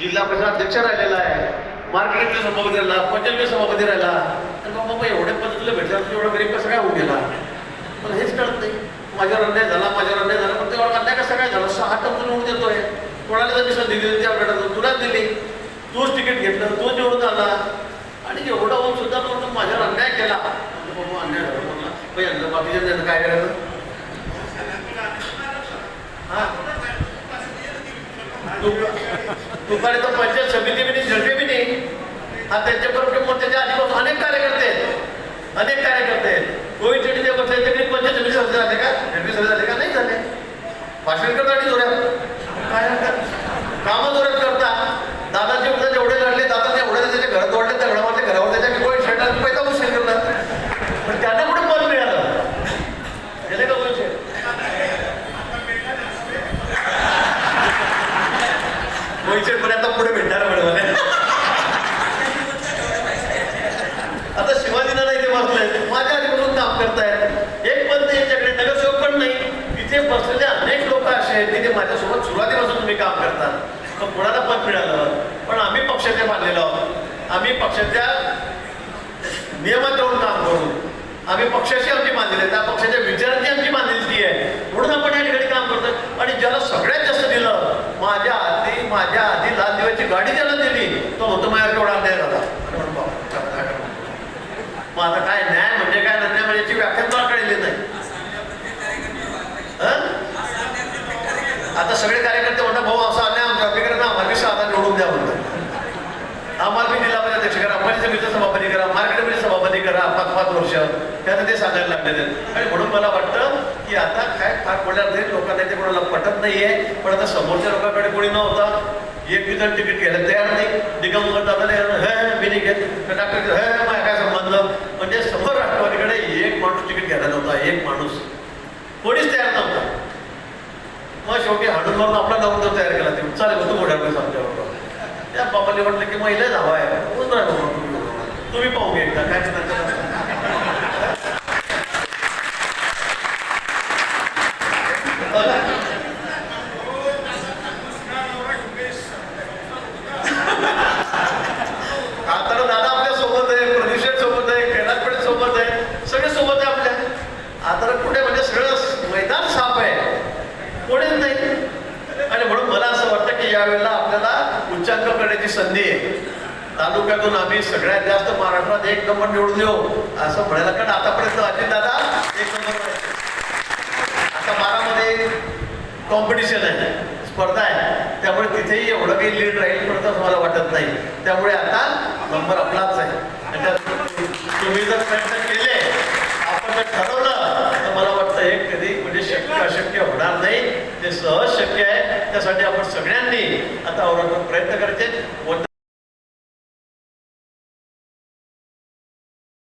जिल्हा परिषद अध्यक्ष राहिलेला आहे. मार्केटचे सभापती राहिला पंचायतचे सभापती राहिला. तर मग बाबा एवढ्या पद्धतीला भेटला एवढा गरीब कसं काय होऊ गेला? मला हेच कळत नाही. माझ्यावर अन्याय झाला माझ्यावर अन्याय झाला पण तेव्हा अन्याय कसं काय झाला? सहा टक्के निवडून देतोय. कोणाला जर मी संधी दिली त्या वेळेला तुलाच दिली. तूच तिकीट घेतलं तूच निवडून आला. आणि एवढा होऊन सुद्धा तो माझ्यावर अन्याय केला. बाबा अन्याय झाला म्हणला. यांना बाकीच्या त्यांना काय करायचं हा. दुपारी तर पंचायत समिती बी नाही झडपे बी नाही. हा त्यांच्याबरोबर मग त्याच्या आधीपासून अनेक कार्यकर्ते आहेत. अनेक कार्यकर्ते आहेत. कोविड चिठी जे बसले ते बी पंचायत समिती सदस्य झाले का? झडपी सदस्य झाले का? नाही झाले. भाषण करता आणि जोऱ्यात काय हरकत? कामं जोऱ्यात करता दादाचे उद्या जेवढे लढले दादाने एवढे त्याच्या घरात ओढले त्या घरामध्ये घरावर त्याच्या कोविड शर्टात पैसा मुश्किल करणार पण त्यांना कुठे पद मिळालं गेले का कोविड पर्यंत पुढे भेटणार मिळवले आता शिवाजीला माझ्या आधीपासून काम करतायत एक पंत याच्याकडे नगरसेवक पण नाही. तिथे बसलेले अनेक लोक असे आहेत तिथे माझ्यासोबत सुरुवातीपासून तुम्ही काम करतात मग कोणाला पद मिळालं? पण आम्ही पक्षाचे मानलेलो आहोत. आम्ही पक्षाच्या नियमात राहून काम करू. आम्ही पक्षाशी आमची मानलेली आहे. त्या पक्षाच्या विचारांची आमची मानलेली आहे. म्हणून आपण या ठिकाणी काम करतोय. आणि ज्याला सगळ्यात जास्त दिलं माझ्या आधी माझ्या आधी लाल दिव्याची गाडी ज्याला दिली तो म्हणतो माझ्या केवढा अन्याय झाला आणि म्हणून बाप, आता काय करणार? मग आता काय न्याय म्हणजे काय अन्याय म्हणजे याची व्याख्या तुला कळली नाही हं? आता सगळे कार्यकर्ते म्हणतात भाऊ असा अन्याय आमच्या अभिकरण आम्हाला विषय आता निवडून द्या म्हणतात आम्हाला बी जिल्हा परिषद अध्यक्ष करा पंचायत समितीचं सभापती करा मार्केटमध्ये सभापती करा पाच पाच वर्ष असायला लागलेले आहेत. आणि म्हणून मला वाटतं की आता काय फार बोलणार नाही लोकांना ते कोणाला पटत नाहीये. पण आता समोरच्या लोकांकडे कोणी नव्हता. एक बी जण तिकीट घ्यायला तयार नाही. निगम दादाने हे मी नाही घेत. डॉक्टर हे माझ्या काय संबंध? म्हणजे समोर राष्ट्रवादीकडे एक माणूस तिकीट घ्यायला नव्हता एक माणूस. कोणीच तयार नव्हता. मग शेवटी हाडून मारून आपला नवरा तयार केला ते चालेल तू मोठ्या पैसा आमच्याबरोबर त्या बाबाने म्हटलं की महिला धावा आहे. तुम्ही पाहू एकदा. काय करणार आता दादा आपल्यासोबत आहे प्रदीक्षेट सोबत आहे कैलास पेठ सोबत आहे सगळे सोबत आहे आपल्या आता कुठे म्हणजे सगळं मैदान साफ आहे कोणीच नाही आणि म्हणून मला असं वाटतं की यावेळेला आपल्याला उच्चांक संधी आहे तालुक्यातून आम्ही सगळ्यात जास्त महाराष्ट्रात एक नंबर निवडून येऊ असं म्हणायला कारण आतापर्यंत अजित दादा एक नंबर आता बारामध्ये कॉम्पिटिशन आहे स्पर्धा आहे. त्यामुळे तिथेही एवढं काही लीड राहील पण मला वाटत नाही. त्यामुळे आता नंबर आपलाच आहे. तुम्ही जर प्रयत्न केले आपण जर ठरवलं तर मला वाटतं हे कधी म्हणजे शक्य अशक्य होणार नाही. ते सहज शक्य आहे त्यासाठी आपण सगळ्यांनी आता अवलंबून प्रयत्न करायचे